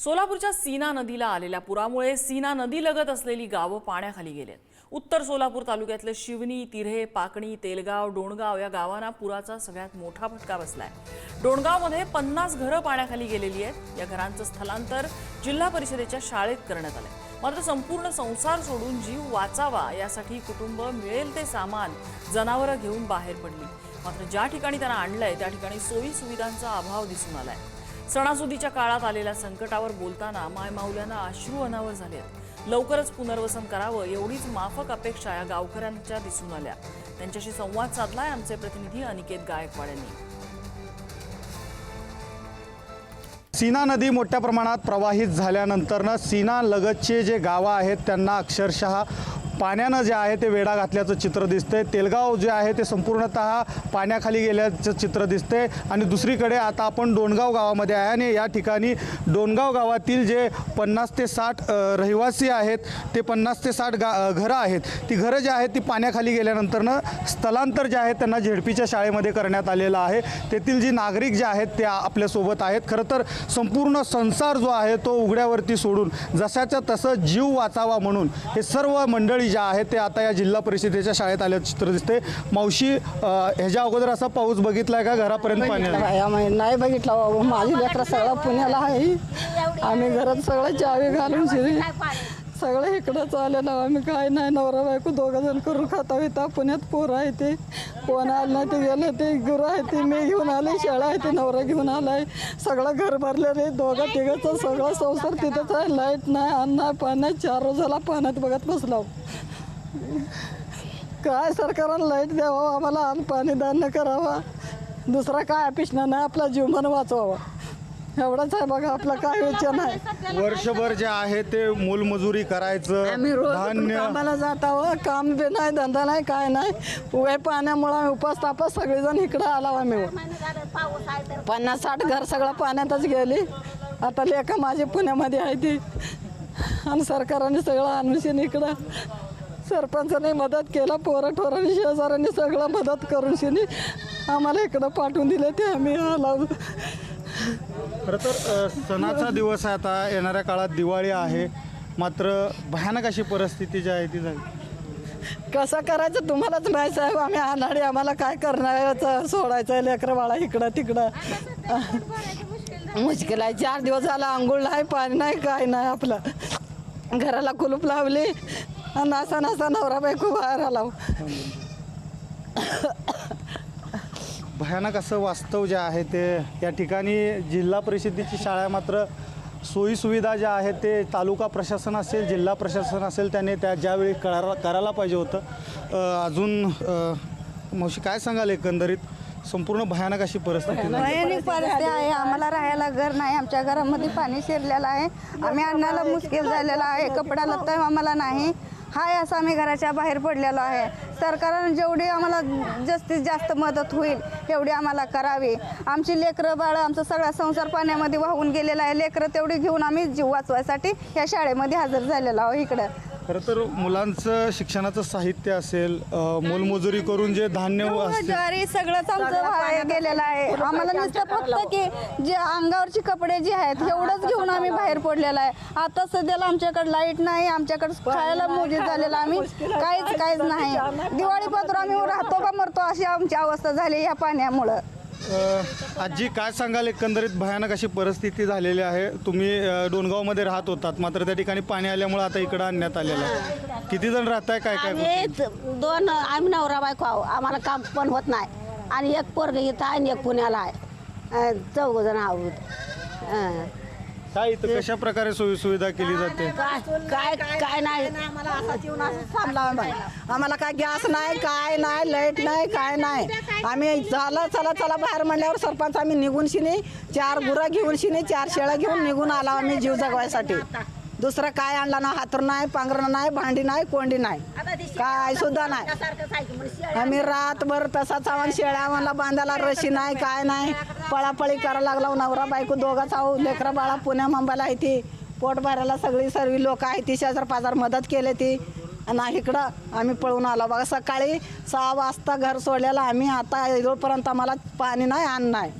सोलापूरच्या सीना नदीला आलेल्या पुरामुळे सीना नदी लगत असलेली गावं पाण्याखाली गेलेत उत्तर सोलापूर तालुक्यातले शिवनी तिऱ्हे पाकणी तेलगाव डोणगाव या गावांना पुराचा सगळ्यात मोठा फटका बसलाय. डोणगावमध्ये पन्नास घरं पाण्याखाली गेलेली आहेत. या घरांचं स्थलांतर जिल्हा परिषदेच्या शाळेत करण्यात आलंय. मात्र संपूर्ण संसार सोडून जीव वाचावा यासाठी कुटुंब मिळेल ते सामान जनावरं घेऊन बाहेर पडली. मात्र ज्या ठिकाणी त्यांना आणलंय त्या ठिकाणी सोयी सुविधांचा अभाव दिसून आलाय. सणासुदीच्या काळात आलेल्या संकटावर बोलताना मायमाऊल्यांना अश्रू अनावर झाले आहेत लवकरच पुनर्वसन करावं एवढीच माफक अपेक्षा या गावकऱ्यांच्या दिसून आल्या. त्यांच्याशी संवाद साधलाय आमचे प्रतिनिधी अनिकेत गायकवाड यांनी. सीना नदी मोठ्या प्रमाणात प्रवाहित झाल्यानंतरनं सीना लगतचे जे गावं आहेत त्यांना अक्षरशः पाण्यानं जे आहे ते वेढा घातल्याचं चित्र दिसतंय. तेलगाव जे आहे ते संपूर्णतः पाण्याखाली गेल्याचं चित्र दिसतंय. आणि दुसरीकडे आता आपण डोणगाव गावामध्ये आहे आणि या ठिकाणी डोणगाव गावातील जे पन्नास ते साठ रहिवासी आहेत ते पन्नास ते साठ गा घरं आहेत. ती घरं जी आहेत ती पाण्याखाली गेल्यानंतरनं स्थलांतर जे आहे त्यांना झेडपीच्या शाळेमध्ये करण्यात आलेलं आहे. तेथील जी नागरिक जे आहेत ते आपल्यासोबत आहेत. खरं तर संपूर्ण संसार जो आहे तो उघड्यावरती सोडून जशाच्या तसं जीव वाचावा म्हणून हे सर्व मंडळी ज्या आहेत ते आता या जिल्हा परिषदेच्या शाळेत आल्याचं चित्र दिसते मावशी ह्याच्या अगोदर असा पाऊस बघितलाय का? घरापर्यंत पाणी आलं? नाही बघितला बाबा. माझी लेकरं सगळं पुण्याला आहे. आम्ही घरात सगळं चावी घालून शिरी सगळं इकडंच आलं ना आम्ही काय नाही नवरा बायको दोघं जण करून खाता येतात पुण्यात पोरं आहे ते. कोण आलं नाही ते गेलं ते गुरु आहे ते मी घेऊन आले शाळा आहे ते नवरा घेऊन आलाय. सगळं घर भरलेलं आहे दोघं तिघंचं सगळं संसार तिथंच आहे. लाइट नाही अन्न नाही पाणी नाही चार रोजाला पाण्यात बघत बसलो. काय सरकारनं लाइट द्यावं आम्हाला अन्न पाणी दान करावा. दुसरा काय अपेक्षा नाही आपला जीवन वाचवावा. एवढंच आहे बघा आपलं काय विचार नाही. वर्षभर जे आहे ते मोलमजुरी करायचं आम्ही रोज धान्य कामाला जात आहोत काम बी नाही धंदा नाही काय नाही. उभ्या पाण्यामुळं आम्ही उपास तापास सगळेजण इकडं आला आम्ही. पन्नास साठ घर सगळं पाण्यातच गेली. आता लेखा माझे पुण्यामध्ये आहे ती. आणि सरकारने सगळं आणून इकडं. सरपंचाने मदत केलं पोरं ठोरांनी शेजाऱ्यांनी सगळं मदत करून शिनी आम्हाला इकडं पाठवून दिले ते आम्ही आलो खरं तर सणाचा दिवस आहे आता येणाऱ्या काळात दिवाळी आहे. मात्र भयानक अशी परिस्थिती जी आहे ती झाली. कसं करायचं तुम्हालाच नाही साहेब. आम्ही अनाडी आम्हाला काय करणार सोडायचं आहे लेकरं बाळा इकडं तिकडं. मुश्किल आहे. चार दिवस झाला आंघोळ नाही पाणी नाही काय नाही आपलं. घराला कुलूप लावली. नासा नासा नसा नवरा बायको बाहेर आला. भयानक असं वास्तव जे आहे ते या ठिकाणी जिल्हा परिषदेची शाळा मात्र सोयी सुविधा ज्या आहेत ते तालुका प्रशासन असेल जिल्हा प्रशासन असेल त्याने त्या ज्यावेळी करा करायला पाहिजे होतं. अजून मावशी काय सांगाल एकंदरीत? संपूर्ण भयानक अशी परिस्थिती. भयानक परिस्थिती आहे. आम्हाला राहायला घर नाही. आमच्या घरामध्ये पाणी शिरलेलं आहे. आम्ही अन्नाला मुश्किल झालेला आहे. कपडा लत्ता आम्हाला नाही. हाय असं आम्ही घराच्या बाहेर पडलेलो आहे. सरकारनं जेवढी आम्हाला जास्तीत जास्त मदत होईल तेवढी आम्हाला करावी. आमची लेकरं बाळं आमचा सगळा संसार पाण्यामध्ये वाहून गेलेला आहे. लेकरं तेवढी घेऊन आम्ही जीव वाचवायसाठी या शाळेमध्ये हजर झालेलो आहोत इकडं. खरं तर मुलांचं शिक्षणाचं साहित्य असेल अ, मोलमजुरी करून जे धान्य असते ज्वारी सगळंच आमचं वाया गेलेलं आहे. आम्हाला नुसतं फक्त की जे अंगावरची कपडे जे आहेत एवढंच घेऊन आम्ही बाहेर पडलेलं आहे. आता सध्याला आमच्याकडे लाइट नाही आमच्याकडे खायला मोजीत झालेलं आम्ही. काहीच काहीच नाही. दिवाळी पत्र आम्ही राहतो का मरतो अशी आमची अवस्था झाली या पाण्यामुळं. आजी काय सांगाल? एकंदरीत भयानक अशी परिस्थिती झालेली आहे. तुम्ही अ, डोणगावमध्ये राहत होतात. मात्र त्या ठिकाणी पाणी आल्यामुळे आता इकडं आणण्यात आलेलं आहे. किती जण राहताय? काय काय आम्ही त- दोन आम्ही नवरा बायको आहो. आम्हाला काम पण होत नाही. आणि एक पोरग इथं आहे आणि एक पुण्याला आहे. चौघ जण आहोत. अं. काय इथं कशा प्रकारे सोयी सुविधा केली जाते. काय काय काय नाही आम्हाला असा जीवन असं थांबला आम्हाला काय गॅस नाही काय नाही लाइट नाही काय नाही. आम्ही झालं चला चला बाहेर म्हणल्यावर सरपंच आम्ही निघून शिनी चार गुरं घेऊन शिनी चार शेळ्या घेऊन निघून आला आम्ही जीव जगवायसाठी. दुसरं काय आणला ना हातूर नाही पांघरण नाही भांडी नाही कोंडी नाही. काय सुद्धा नाही. आम्ही रातभर तसाच आव्हान शेळ्या आम्हाला बांधायला रशी नाही काय नाही. पळापळी करायला लागला नवरा बायको दोघाच आहो लेकरं बाळा पुण्या मुंबईला आहे ती. पोट भरायला सगळी सर्व लोक आहे ती शेजार पाजार मदत केली ती. आणि इकडं आम्ही पळून आलो. बघा सकाळी सहा वाजता घर सोडलेलं आम्ही. आता येईपर्यंत आम्हाला पाणी नाही अन्न नाही.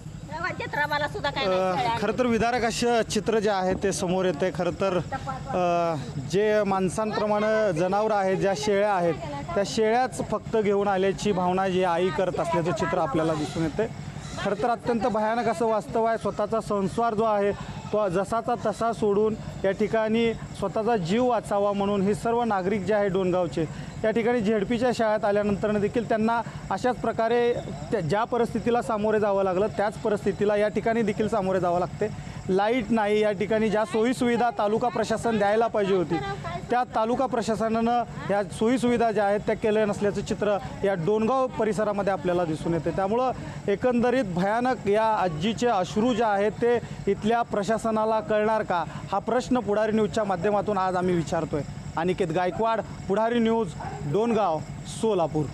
खरं तर विदारक असे चित्र जे आहे ते समोर येते. खरं तर जे माणसांप्रमाणे जनावरं आहेत ज्या शेळ्या आहेत त्या शेळ्याच फक्त घेऊन आल्याची भावना जी आई करत असल्याचं चित्र आपल्याला दिसून येते. खरं तर अत्यंत भयानक असं वास्तव आहे. स्वतःचा संस्कार जो आहे तो जसाचा तसा सोडून या ठिकाणी स्वतःचा जीव वाचावा म्हणून हे सर्व नागरिक जे आहे डोणगावचे या ठिकाणी झेडपीच्या शाळेत आल्यानंतर देखील त्यांना अशाच प्रकारे त्या ज्या परिस्थितीला सामोरे जावं लागलं त्याच परिस्थितीला या ठिकाणी देखील सामोरे जावं लागते. लाइट नाही या ठिकाणी ज्या सोयीसुविधा तालुका प्रशासन द्यायला पाहिजे होती त्या तालुका प्रशासनानं ह्या सोयीसुविधा ज्या आहेत त्या केल्या नसल्याचं चित्र या डोणगाव परिसरामध्ये आपल्याला दिसून येते. त्यामुळं एकंदरीत भयानक या आजीचे अश्रू जे आहेत ते इथल्या प्रशासनाला कळणार का? हा प्रश्न पुढारी न्यूजच्या माध्यमातून आज आम्ही विचारतोय. अनिकेत गायकवाड पुढारी न्यूज डोणगाव सोलापूर.